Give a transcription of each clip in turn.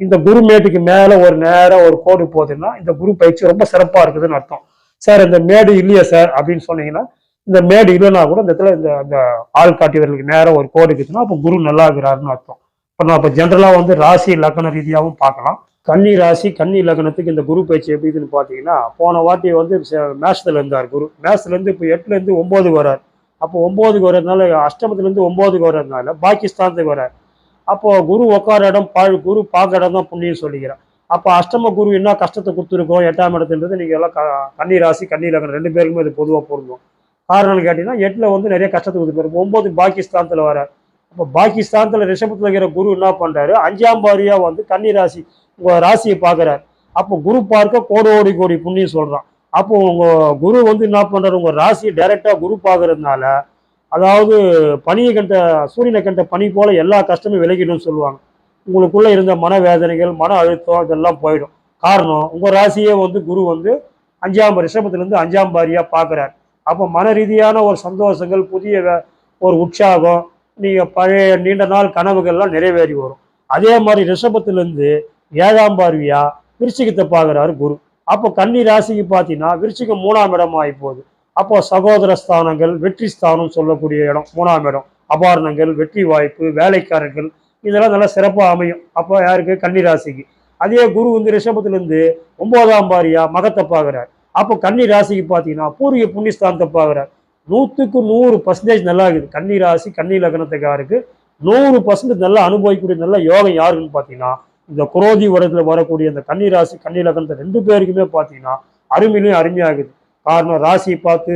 இந்த குரு மேட்டுக்கு மேல ஒரு நேரம் ஒரு கோடு போகுதுன்னா இந்த குரு பயிற்சி ரொம்ப சிறப்பா இருக்குதுன்னு அர்த்தம். சார் இந்த மேடு இல்லையா சார் அப்படின்னு சொன்னீங்கன்னா இந்த மேடு இல்லைன்னா கூட இந்த இடத்துல இந்த அந்த ஆள் காட்டியவர்களுக்கு நேரம் ஒரு கோடு இருக்குதுன்னா அப்போ குரு நல்லா இருக்கிறாருன்னு அர்த்தம். இப்போ நான் இப்போ ஜென்ரலாக வந்து ராசி லக்ன ரீதியாகவும் பார்க்கலாம். கன்னி ராசி கன்னி லக்னத்துக்கு இந்த குரு பயிற்சி எப்படி இதுன்னு பார்த்தீங்கன்னா போன வாட்டி வந்து மேஷத்தில் இருந்தார் குரு. மேஷத்துலேருந்து இப்போ எட்டுலேருந்து ஒம்போதுக்கு வரார் அப்போ ஒம்போதுக்கு வர்றதுனால அஷ்டமத்துலேருந்து ஒம்போதுக்கு வர்றதுனால பாகிஸ்தானத்துக்கு வரார் அப்போ குரு உட்கார இடம் பாழ் குரு பார்க்குற இடம் தான் புண்ணியம் சொல்லிக்கிறேன். அப்போ அஷ்டம குரு என்ன கஷ்டத்தை கொடுத்துருக்கோம் எட்டாம் இடத்துன்றது நீங்கள் எல்லாம் க- கன்னி ராசி கன்னி லக்னம் ரெண்டு பேருக்குமே இது பொதுவாக பொருந்தும். காரணம்னு கேட்டிங்கன்னா எட்டில் வந்து நிறைய கஷ்டத்தை கொடுத்துருப்பாரு ஒம்பது பாகிஸ்தானத்தில் வர அப்போ பாகிஸ்தானத்தில் ரிஷபத்தில் இருக்கிற குரு என்ன பண்ணுறாரு அஞ்சாம் பாரியாக வந்து கன்னி ராசி உங்கள் ராசியை பார்க்குறாரு. அப்போ குரு பார்க்க கோடோடி கோடி புண்ணியம் சொல்கிறான் அப்போ உங்கள் குரு வந்து என்ன பண்ணுறாரு உங்கள் ராசியை டைரெக்டாக குரு பார்க்குறதுனால அதாவது பனியை கண்ட சூரியனை கண்ட பனி போல எல்லா கஷ்டமும் விலகிடும்னு சொல்லுவாங்க. உங்களுக்குள்ளே இருந்த மனவேதனைகள் மன அழுத்தம் இதெல்லாம் போயிடும். காரணம் உங்கள் ராசியே வந்து குரு வந்து அஞ்சாம் ரிஷபத்துலேருந்து அஞ்சாம் பாரியாக பார்க்கறாரு அப்போ மன ரீதியான ஒரு சந்தோஷங்கள் புதிய வே- ஒரு உற்சாகம் நீங்கள் பழைய நீண்ட நாள் கனவுகள்லாம் நிறைவேறி வரும். அதே மாதிரி ரிஷபத்துலேருந்து ஏழாம் பார்வையாக விருச்சிகத்தை பார்க்குறாரு குரு. அப்போ கன்னி ராசிக்கு பார்த்தீங்கன்னா விருச்சிகம் மூணாம் இடமாக ஆகி போகுது. அப்போ சகோதர ஸ்தானங்கள் வெற்றி ஸ்தானம் சொல்லக்கூடிய இடம் மூணாம் இடம். அபாரணங்கள் வெற்றி வாய்ப்பு வேலைக்காரர்கள் இதெல்லாம் நல்லா சிறப்பாக அமையும். அப்போ யாருக்கு? கன்னி ராசிக்கு அதே குரு வந்து ரிஷபத்துலேருந்து ஒன்பதாம் பாரியா மகத்தை பார்க்குறார். அப்போ கன்னி ராசிக்கு பார்த்தீங்கன்னா பூர்வீக புண்ணியஸ்தானத்தை பார்க்குறார். நூற்றுக்கு நூறு பர்சன்டேஜ் நல்லா இருக்குது. கன்னி ராசி கன்னி லக்னத்துக்காருக்கு நூறு பர்சன்டேஜ் நல்லா அனுபவிக்கக்கூடிய நல்ல யோகம் யாருக்குன்னு பார்த்தீங்கன்னா இந்த குரோதி வருடத்துல வரக்கூடிய இந்த கன்னி ராசி கன்னி லக்னத்தை ரெண்டு பேருக்குமே பார்த்தீங்கன்னா அருமையிலையும் அருமையாகுது காரணம் ராசியை பார்த்து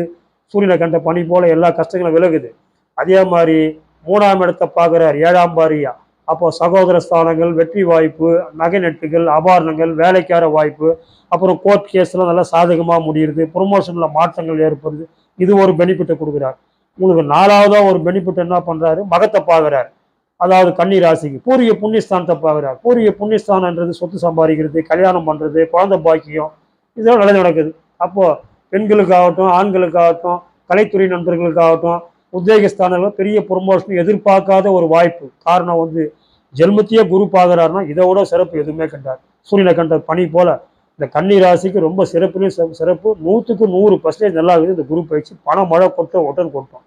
சூரியனை கண்ட பனி போல எல்லா கஷ்டங்களும் விலகுது. அதே மாதிரி மூணாம் இடத்தை பார்க்குறார் ஏழாம் பாரியா. அப்போ சகோதர ஸ்தானங்கள் வெற்றி வாய்ப்பு நகை நெட்டுகள் ஆபரணங்கள் வேலைக்கார வாய்ப்பு அப்புறம் கோர்ட் கேஸ்லாம் நல்லா சாதகமாக முடியுது. ப்ரொமோஷனில் மாற்றங்கள் ஏற்படுது. இது ஒரு பெனிஃபிட்டை கொடுக்குறார். உங்களுக்கு நாலாவதாக ஒரு பெனிஃபிட் என்ன பண்ணுறாரு மகத்தை பார்க்குறாரு. அதாவது கன்னி ராசிக்கு. பூரிய புண்ணியஸ்தானத்தை பார்க்குறார். பூரிய புண்ணியஸ்தானன்றது சொத்து சம்பாதிக்கிறது கல்யாணம் பண்ணுறது குழந்தை பாக்கியம் இதெல்லாம் நல்லது நடக்குது. அப்போது பெண்களுக்காகட்டும் ஆண்களுக்காகட்டும் கலைத்துறை நண்பர்களுக்காகட்டும் உத்வேகஸ்தானங்கள் பெரிய ப்ரொமோஷன் எதிர்பார்க்காத ஒரு வாய்ப்பு. காரணம் வந்து ஜென்மத்தியே குரு பார்க்குறாருன்னா இதை விட சிறப்பு எதுவுமே கண்டார் சூரியனை கண்ட பணி போல் இந்த கன்னி ராசிக்கு ரொம்ப சிறப்புலேயும் சிறப்பு நூற்றுக்கு நூறு பர்சன்டேஜ் நல்லா இருக்குது. இந்த குரு பயிற்சி பணம் மழை கொட்ட ஒட்டன் கொட்டோம்.